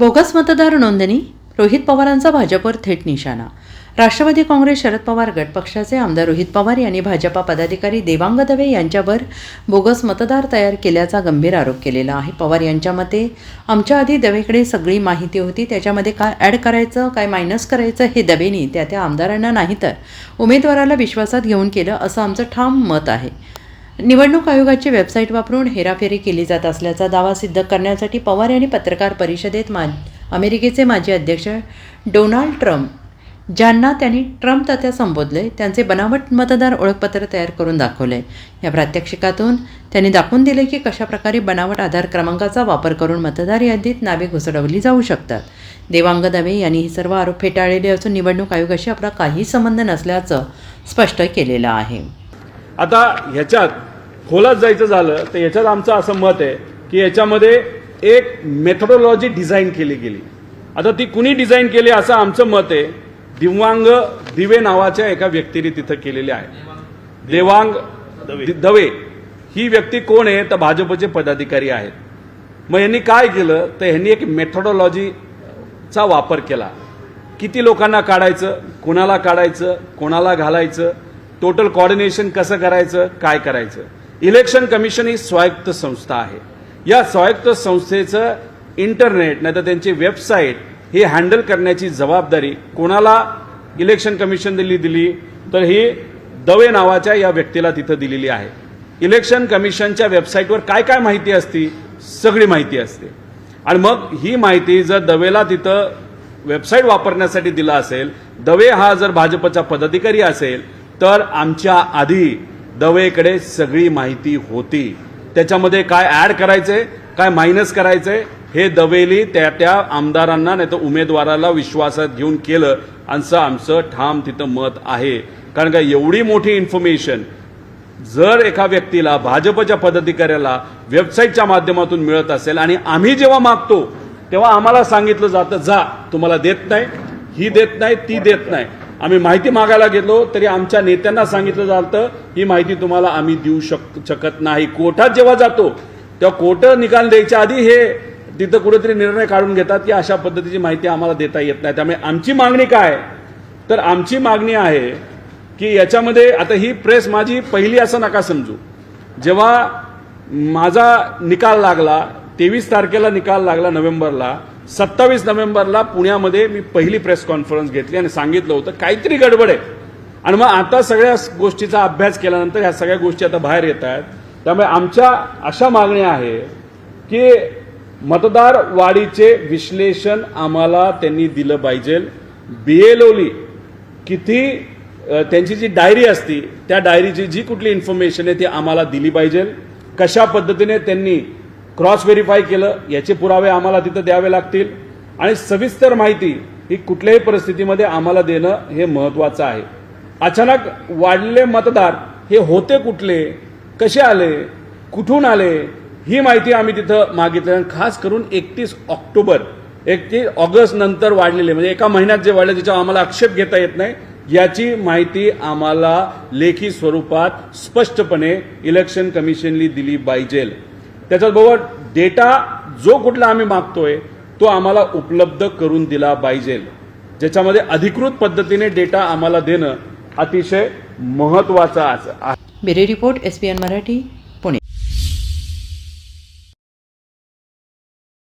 Bogus मतदार नोंदणी रोहित पवारांचा भाजपवर थेट निशाणा. राष्ट्रवादी काँग्रेस शरद पवार गटपक्षाचे आमदार रोहित पवार यांनी भाजपा पदाधिकारी देवांग दवे यांच्यावर बोगस मतदार तयार केल्याचा गंभीर आरोप केलेला आहे. पवार यांच्या मते आमच्या आधी दवेकडे सगळी माहिती होती त्याच्यामध्ये काय ॲड करायचं काय मायनस करायचं हे दवेनी त्या त्या आमदारांना नाही तर उमेदवाराला विश्वासात घेऊन केलं असं आमचं ठाम मत आहे. निवडणूक आयोगाची वेबसाईट वापरून हेराफेरी केली जात असल्याचा दावा सिद्ध करण्यासाठी पवार यांनी पत्रकार परिषदेत मा अमेरिकेचे माजी अध्यक्ष डोनाल्ड ट्रम्प ज्यांना त्यांनी ट्रम्प तात्या संबोधले त्यांचे बनावट मतदार ओळखपत्र तयार करून दाखवले. या प्रात्यक्षिकातून त्यांनी दाखवून दिले की कशाप्रकारे बनावट आधार क्रमांकाचा वापर करून मतदार यादीत नावे घुसडवली जाऊ शकतात. देवांग दवे यांनी हे सर्व आरोप फेटाळलेले असून निवडणूक आयोगाशी आपला काही संबंध नसल्याचं स्पष्ट केलेलं आहे. आता ह्याच्यात खोलात जायचं झालं तर याच्यात आमचं असं मत आहे की याच्यामध्ये एक मेथडॉलॉजी डिझाईन केली गेली. आता ती कुणी डिझाईन केली असं आमचं मत आहे दिव्यांग दिवे नावाच्या एका व्यक्तीने तिथं केलेली आहे. देवांग दवे. ही व्यक्ती कोण आहे? तर भाजपचे पदाधिकारी आहेत. मग यांनी काय केलं? तर यांनी एक मेथडॉलॉजीचा वापर केला. किती लोकांना काढायचं? कोणाला काढायचं? कोणाला घालायचं? टोटल कॉर्डिनेशन कसं करायचं? काय करायचं? इलेक्शन कमिशन ही स्वायत्त संस्था आहे. या स्वायत्त संस्थेचं इंटरनेट नाही तर त्यांची वेबसाईट ही हँडल करण्याची जबाबदारी कोणाला इलेक्शन कमिशन दिली दिली तर ही दवे नावाच्या या व्यक्तीला तिथं दिलेली आहे. इलेक्शन कमिशनच्या वेबसाईटवर काय काय माहिती असती? सगळी माहिती असते. आणि मग ही माहिती जर दवेला तिथं वेबसाईट वापरण्यासाठी दिला असेल दवे हा जर भाजपचा पदाधिकारी असेल तर आमच्या आधी दवेकडे सगळी माहिती होती. त्याच्यामध्ये काय ऍड करायचे काय मायनस करायचे हे दवेली त्या त्या आमदारांना नाही तर उमेदवाराला विश्वासात घेऊन केलं. असं आमचं ठाम तिथं मत आहे. कारण का एवढी मोठी इन्फॉर्मेशन जर एका व्यक्तीला भाजपच्या पदाधिकाऱ्याला वेबसाईटच्या माध्यमातून मिळत असेल आणि आम्ही जेव्हा मागतो तेव्हा आम्हाला सांगितलं जातं जा तुम्हाला देत नाही ही देत नाही ती देत नाही. आम्ही माहिती मागायला गेलो तरी आमच्या नेत्यांना सांगितलं जातं ही माहिती तुम्हाला आम्ही देऊ शक शकत नाही. कोर्टात जेव्हा जातो तेव्हा कोर्ट निकाल द्यायच्या आधी हे तिथं कुठेतरी निर्णय काढून घेतात की अशा पद्धतीची माहिती आम्हाला देता येत नाही. त्यामुळे आमची मागणी काय? तर आमची मागणी आहे की याच्यामध्ये आता ही प्रेस माझी पहिली असं नका समजू. जेव्हा माझा निकाल लागला तेवीस तारखेला निकाल लागला नोव्हेंबरला सत्तावीस नोव्हेंबरला पुण्यामध्ये मी पहिली प्रेस कॉन्फरन्स घेतली आणि सांगितलं होतं काहीतरी गडबड आहे. आणि मग आता सगळ्या गोष्टीचा अभ्यास केल्यानंतर ह्या सगळ्या गोष्टी आता बाहेर येत आहेत. त्यामुळे आमच्या अशा मागण्या आहे की मतदार वाढीचे विश्लेषण आम्हाला त्यांनी दिलं पाहिजे. बीएलओली किती त्यांची जी डायरी असती त्या डायरीची जी कुठली इन्फॉर्मेशन आहे ती आम्हाला दिली पाहिजे. कशा पद्धतीने त्यांनी क्रॉस व्हेरीफाय केलं याचे पुरावे आम्हाला तिथं द्यावे लागतील. आणि सविस्तर माहिती ही कुठल्याही परिस्थितीमध्ये आम्हाला देणं हे महत्वाचं आहे. अचानक वाढलेले मतदार हे होते कुठले कसे आले कुठून आले ही माहिती आम्ही तिथं मागितली. आणि खास करून एकतीस ऑक्टोबर एकतीस ऑगस्ट नंतर वाढलेले म्हणजे एका महिन्यात जे वाढले त्याच्यावर आम्हाला आक्षेप घेता येत नाही. याची माहिती आम्हाला लेखी स्वरूपात स्पष्टपणे इलेक्शन कमिशनली दिली पाहिजे. त्याच्याबरोबर डेटा जो कुठला आम्ही मागतोय तो आम्हाला उपलब्ध करून दिला पाहिजे. ज्याच्यामध्ये अधिकृत पद्धतीने डेटा आम्हाला देणं अतिशय महत्वाचं आहे. Bureau report S P N Marathi.